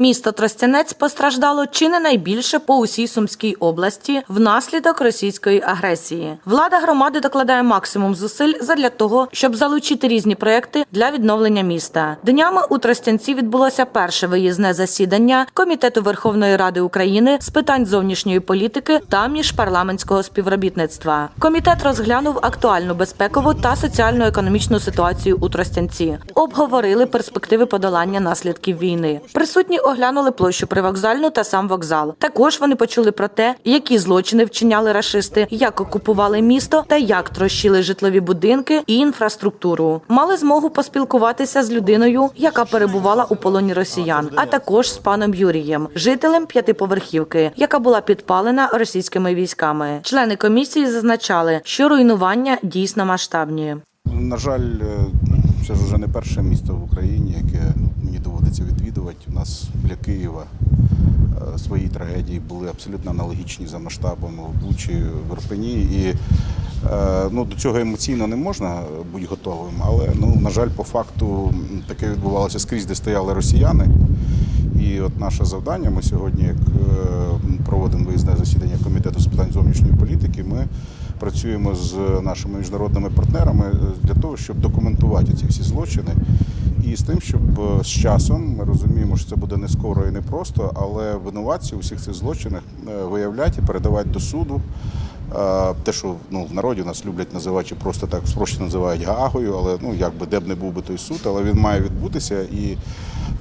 Місто Тростянець постраждало чи не найбільше по усій Сумській області внаслідок російської агресії. Влада громади докладає максимум зусиль задля того, щоб залучити різні проекти для відновлення міста. Днями у Тростянці відбулося перше виїзне засідання Комітету Верховної Ради України з питань зовнішньої політики та міжпарламентського співробітництва. Комітет розглянув актуальну безпекову та соціально-економічну ситуацію у Тростянці. Обговорили перспективи подолання наслідків війни. Присутні оглянули площу привокзальну та сам вокзал. Також вони почули про те, які злочини вчиняли рашисти, як окупували місто та як трощили житлові будинки і інфраструктуру. Мали змогу поспілкуватися з людиною, яка перебувала у полоні росіян, а також з паном Юрієм, жителем п'ятиповерхівки, яка була підпалена російськими військами. Члени комісії зазначали, що руйнування дійсно масштабні. На жаль, е, це ж вже не перше місто в Україні, яке мені доводиться відвідувати. У нас біля Києва е, свої трагедії були абсолютно аналогічні за масштабом в Бучі, в Ірпені. І е, ну, до цього емоційно не можна бути готовим, але ну, на жаль, по факту таке відбувалося скрізь, де стояли росіяни. І от наше завдання, ми сьогодні, як е, проводимо виїзне засідання комітету з питань зовнішньої політики, ми працюємо з нашими міжнародними партнерами для того, щоб документувати ці всі злочини. І з тим, щоб е, з часом ми розуміємо, що це буде не скоро і не просто, але винуватці у всіх цих злочинах е, виявляти і передавати до суду. Е, Те, що ну, в народі нас люблять називати, просто так спрощено називають Гаагою, але ну якби де б не був би той суд, але він має відбутися. І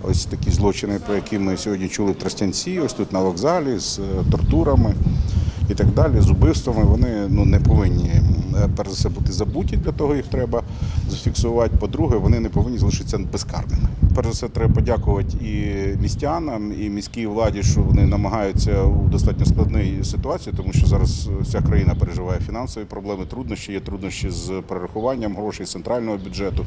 ось такі злочини, про які ми сьогодні чули в Тростянці, ось тут на вокзалі, з тортурами і так далі, з убивствами, вони ну, не повинні перш за все бути забуті, для того їх треба зафіксувати. По-друге, вони не повинні залишитися безкарними. Перш за все, треба подякувати і містянам, і міській владі, що вони намагаються у достатньо складній ситуації, тому що зараз вся країна переживає фінансові проблеми, труднощі, є труднощі з перерахуванням грошей центрального бюджету,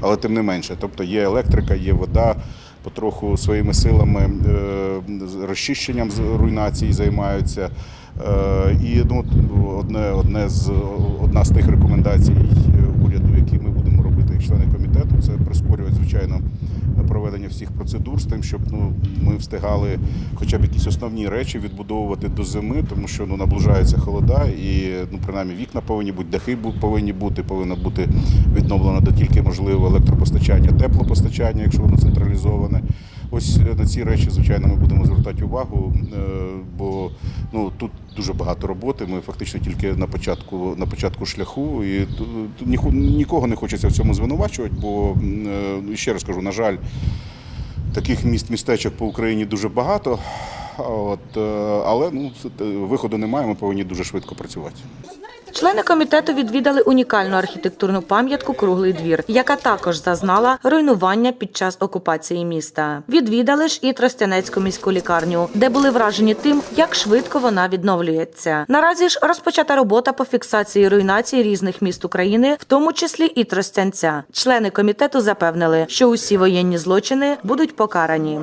але тим не менше, тобто є електрика, є вода. Потроху своїми силами е, розчищенням руйнації займаються. Е, І ну, одне, одне з, одна з тих рекомендацій уряду, які ми будемо робити як члени комітету, це прискорювати, звичайно, проведення всіх процедур з тим, щоб ну, ми встигали хоча б якісь основні речі відбудовувати до зими, тому що ну, наближаються холода, і ну, принаймні вікна повинні бути, дахи повинні бути, повинно бути відновлено до тільки можливо електропостачання, теплопостачання, якщо воно централізоване. Ось е, на ці речі, звичайно, ми будемо звертати увагу, е, бо ну тут дуже багато роботи. Ми фактично тільки на початку на початку шляху, і тут- нікого не хочеться в цьому звинувачувати, бо е, ще раз кажу, на жаль, таких міст містечок по Україні дуже багато. От, але ну виходу немає. Ми повинні дуже швидко працювати. Члени комітету відвідали унікальну архітектурну пам'ятку Круглий двір, яка також зазнала руйнування під час окупації міста. Відвідали ж і Тростянецьку міську лікарню, де були вражені тим, як швидко вона відновлюється. Наразі ж розпочата робота по фіксації руйнації різних міст України, в тому числі і Тростянця. Члени комітету запевнили, що усі воєнні злочини будуть покарані.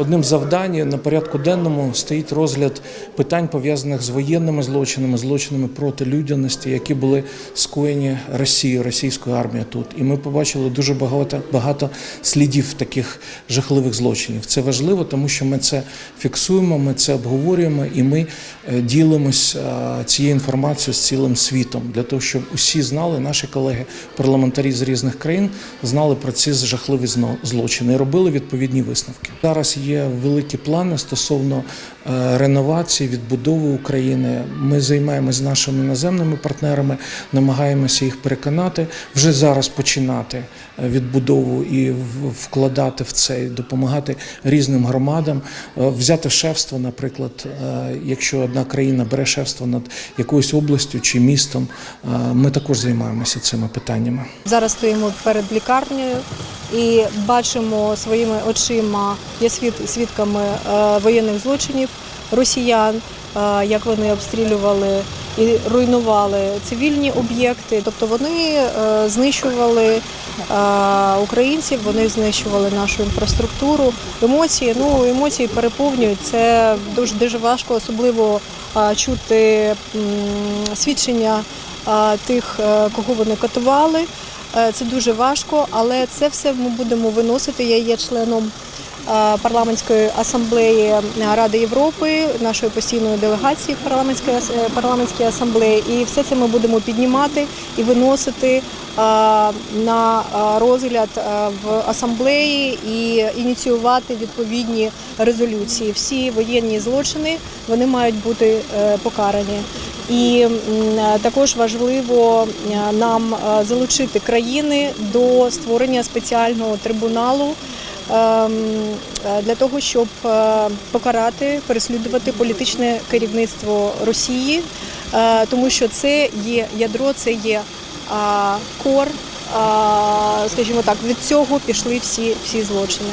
Одним з завдань на порядку денному стоїть розгляд питань пов'язаних з воєнними злочинами, злочинами проти людяності, які були скоєні Росією, російською армією тут. І ми побачили дуже багато багато слідів таких жахливих злочинів. Це важливо, тому що ми це фіксуємо, ми це обговорюємо і ми е, ділимось е, цією інформацією з цілим світом для того, щоб усі знали, наші колеги, парламентарі з різних країн, знали про ці жахливі злочини і робили відповідні висновки. Зараз є великі плани стосовно е, реновації, відбудови України. Ми займаємося з нашими іноземними партнерами, намагаємося їх переконати вже зараз починати е, відбудову і вкладати в це, допомагати різним громадам, Е, взяти шефство, наприклад, якщо одна країна бере шефство над якоюсь областю чи містом, ми також займаємося цими питаннями. Зараз стоїмо перед лікарнею і бачимо своїми очима, є свід- свідками е, воєнних злочинів росіян, е, як вони обстрілювали і руйнували цивільні об'єкти. Тобто вони е, знищували українців, вони знищували нашу інфраструктуру. Емоції, ну емоції переповнюють. Це дуже дуже важко, особливо чути свідчення тих, кого вони катували. Це дуже важко, але це все ми будемо виносити. Я є членом парламентської асамблеї Ради Європи, нашої постійної делегації парламентській ас- е, асамблеї. І все це ми будемо піднімати і виносити е, на е, розгляд е, в асамблеї і ініціювати відповідні резолюції. Всі воєнні злочини вони мають бути е, покарані. І е, також важливо е, нам е, залучити країни до створення спеціального трибуналу е, для того, щоб е, покарати, переслідувати політичне керівництво Росії, е, тому що це є ядро, це є кор. Скажімо так, від цього пішли всі, всі злочини.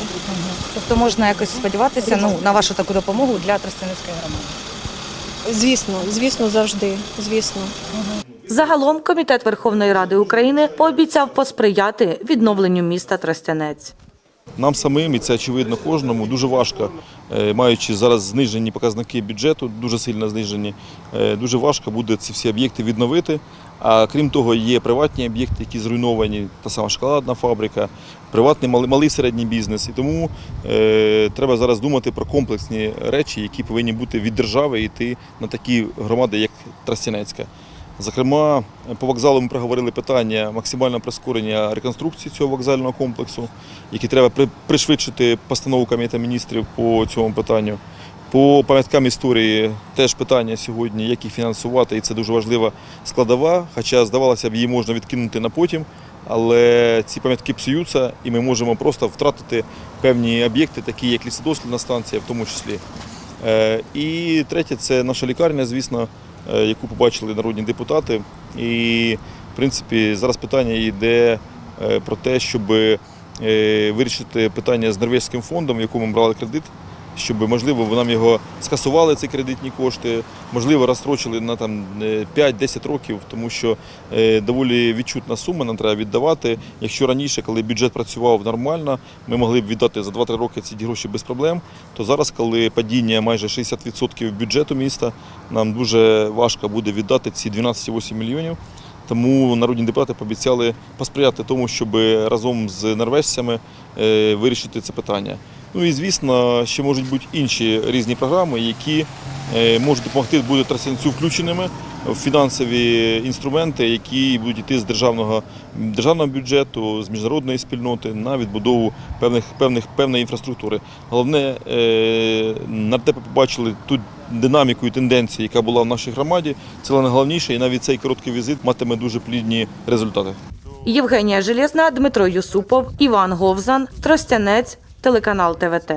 Тобто можна якось сподіватися ну, на вашу таку допомогу для Тростянецької громади. Звісно, звісно, завжди. Звісно. Загалом комітет Верховної Ради України пообіцяв посприяти відновленню міста Тростянець. Нам самим, і це очевидно кожному, дуже важко, е, маючи зараз знижені показники бюджету, дуже сильно знижені, е, дуже важко буде ці всі об'єкти відновити. А крім того, є приватні об'єкти, які зруйновані, та сама шоколадна фабрика, приватний малий, середній бізнес. І тому е, треба зараз думати про комплексні речі, які повинні бути від держави йти на такі громади, як Тростянецька. Зокрема, по вокзалу ми проговорили питання максимального прискорення реконструкції цього вокзального комплексу, які треба пришвидшити постанову Кабінету міністрів по цьому питанню. По пам'яткам історії теж питання сьогодні, як їх фінансувати, і це дуже важлива складова. Хоча, здавалося б, її можна відкинути на потім, але ці пам'ятки псуються, і ми можемо просто втратити певні об'єкти, такі як лісодослідна станція, в тому числі. Е, І третє це наша лікарня, звісно, яку побачили народні депутати. І, в принципі, зараз питання йде е, про те, щоб е, вирішити питання з норвезьким фондом, в якому ми брали кредит. Щоб можливо нам його скасували ці кредитні кошти, можливо, розстрочили на е, 5-10 років, тому що е, доволі відчутна сума нам треба віддавати. Якщо раніше, коли бюджет працював нормально, ми могли б віддати за 2-3 роки ці гроші без проблем, то зараз, коли падіння майже 60% бюджету міста, нам дуже важко буде віддати ці 12,8 мільйонів. Тому народні депутати пообіцяли посприяти тому, щоб разом з норвежцями е, вирішити це питання. Ну і звісно, ще можуть бути інші різні програми, які е, можуть допомогти бути трасянцю включеними в фінансові інструменти, які будуть йти з державного, державного бюджету, з міжнародної спільноти на відбудову певних, певних, певної інфраструктури. Головне, е, нардепи побачили ту динаміку і тенденцію, яка була в нашій громаді. Це найголовніше, і навіть цей короткий візит матиме дуже плідні результати. Євгенія Железна, Дмитро Юсупов, Іван Говзан, Тростянець, телеканал ТВТ.